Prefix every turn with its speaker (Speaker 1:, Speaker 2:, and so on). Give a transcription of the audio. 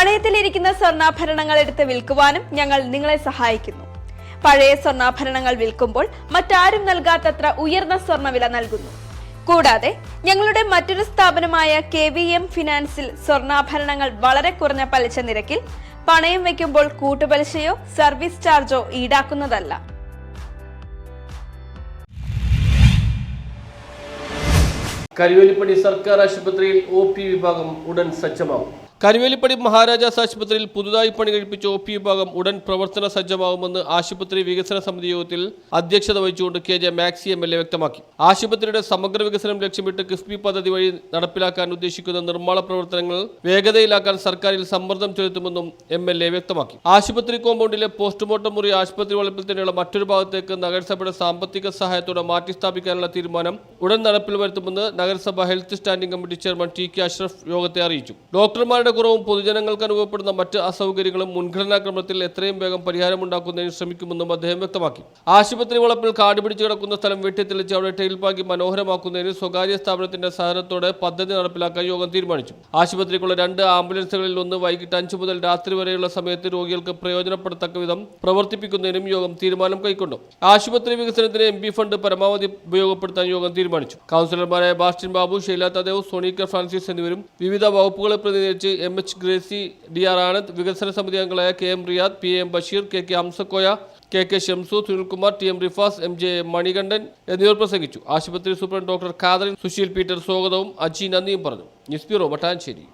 Speaker 1: പണയത്തിലിരിക്കുന്ന സ്വർണാഭരണങ്ങൾ എടുത്ത് വിൽക്കുവാനും ഞങ്ങൾ നിങ്ങളെ സഹായിക്കുന്നു. പഴയ സ്വർണാഭരണങ്ങൾ വിൽക്കുമ്പോൾ മറ്റാരും നൽകാത്തത്ര ഉയർന്ന സ്വർണവില നൽകുന്നു. കൂടാതെ ഞങ്ങളുടെ മറ്റൊരു സ്ഥാപനമായ കെ വി എം ഫിനാൻസിൽ സ്വർണാഭരണങ്ങൾ വളരെ കുറഞ്ഞ പലിശ നിരക്കിൽ പണയം വയ്ക്കുമ്പോൾ കൂട്ടുപലിശയോ സർവീസ് ചാർജോ ഈടാക്കുന്നതല്ല.
Speaker 2: കരുവേലിപ്പടി സർക്കാർ ആശുപത്രിയിൽ ഒ പി വിഭാഗം ഉടൻ സജ്ജമാകും. കരുവേലിപ്പടി മഹാരാജാസ് ആശുപത്രിയിൽ പുതുതായി പണി കഴിപ്പിച്ച ഒ പി വിഭാഗം ഉടൻ പ്രവർത്തന സജ്ജമാകുമെന്ന് ആശുപത്രി വികസന സമിതി യോഗത്തിൽ അധ്യക്ഷത വഹിച്ചുകൊണ്ട് K J Maxi M L A വ്യക്തമാക്കി. ആശുപത്രിയുടെ സമഗ്ര വികസനം ലക്ഷ്യമിട്ട് കിഫ്ബി പദ്ധതി വഴി നടപ്പിലാക്കാൻ ഉദ്ദേശിക്കുന്ന നിർമ്മാണ പ്രവർത്തനങ്ങൾ വേഗതയിലാക്കാൻ സർക്കാരിൽ സമ്മർദ്ദം ചെലുത്തുമെന്നും എം എൽ എ വ്യക്തമാക്കി. ആശുപത്രി കോമ്പൗണ്ടിലെ പോസ്റ്റ്മോർട്ടം മുറി ആശുപത്രി വളപ്പിൽ തന്നെയുള്ള മറ്റൊരു ഭാഗത്തേക്ക് നഗരസഭയുടെ സാമ്പത്തിക സഹായത്തോടെ മാറ്റിസ്ഥാപിക്കാനുള്ള തീരുമാനം ഉടൻ നടപ്പിൽ വരുത്തുമെന്ന് നഗരസഭ health standing committee chairman T K Ashraf യോഗത്തെ അറിയിച്ചു. ഡോക്ടർമാരുടെ കുറവും പൊതുജനങ്ങൾക്ക് അനുഭവപ്പെടുന്ന മറ്റ് അസൗകര്യങ്ങളും മുൻഗണനാക്രമത്തിൽ എത്രയും വേഗം പരിഹാരമുണ്ടാക്കുന്നതിന് ശ്രമിക്കുമെന്നും അദ്ദേഹം വ്യക്തമാക്കി. ആശുപത്രി വളപ്പിൽ കാട് പിടിച്ചു കിടക്കുന്ന സ്ഥലം വെട്ടിത്തെളിച്ച് അവിടെ ടൈൽ പാകി മനോഹരമാക്കുന്നതിന് സ്വകാര്യ സ്ഥാപനത്തിന്റെ സഹകരണത്തോടെ പദ്ധതി നടപ്പിലാക്കാൻ യോഗം തീരുമാനിച്ചു. ആശുപത്രിക്കുള്ള രണ്ട് ആംബുലൻസുകളിൽ ഒന്ന് വൈകിട്ട് അഞ്ചു മുതൽ രാത്രി വരെയുള്ള സമയത്ത് രോഗികൾക്ക് പ്രയോജനപ്പെടത്തക്ക വിധം പ്രവർത്തിപ്പിക്കുന്നതിനും യോഗം തീരുമാനം കൈക്കൊണ്ടു. ആശുപത്രി വികസനത്തിന് എം ഫണ്ട് പരമാവധി ഉപയോഗപ്പെടുത്താൻ യോഗം തീരുമാനിച്ചു. കൗൺസിലർമാരായ ബാസ്റ്റിൻ ബാബു ഷൈല തദേവ് സോണിക്ക ഫ്രാൻസിസ് എന്നിവരും വിവിധ വകുപ്പുകളെ പ്രതിനിധീകരിച്ച് M H Gracy D R Anand വികസന സമിതി അംഗങ്ങളായ K M Riyad P M Basheer K K Amsakoya K K Shamsu Sunilkumar T M Rifas M J Manikandan എന്നിവർ പ്രസംഗിച്ചു. ആശുപത്രി സൂപ്രണ്ട് ഡോക്ടർ ഖാദറിൻ സുശീൽ പീറ്റർ സ്വാഗതവും അജി നന്ദിയും പറഞ്ഞു. News bureau Mattancherry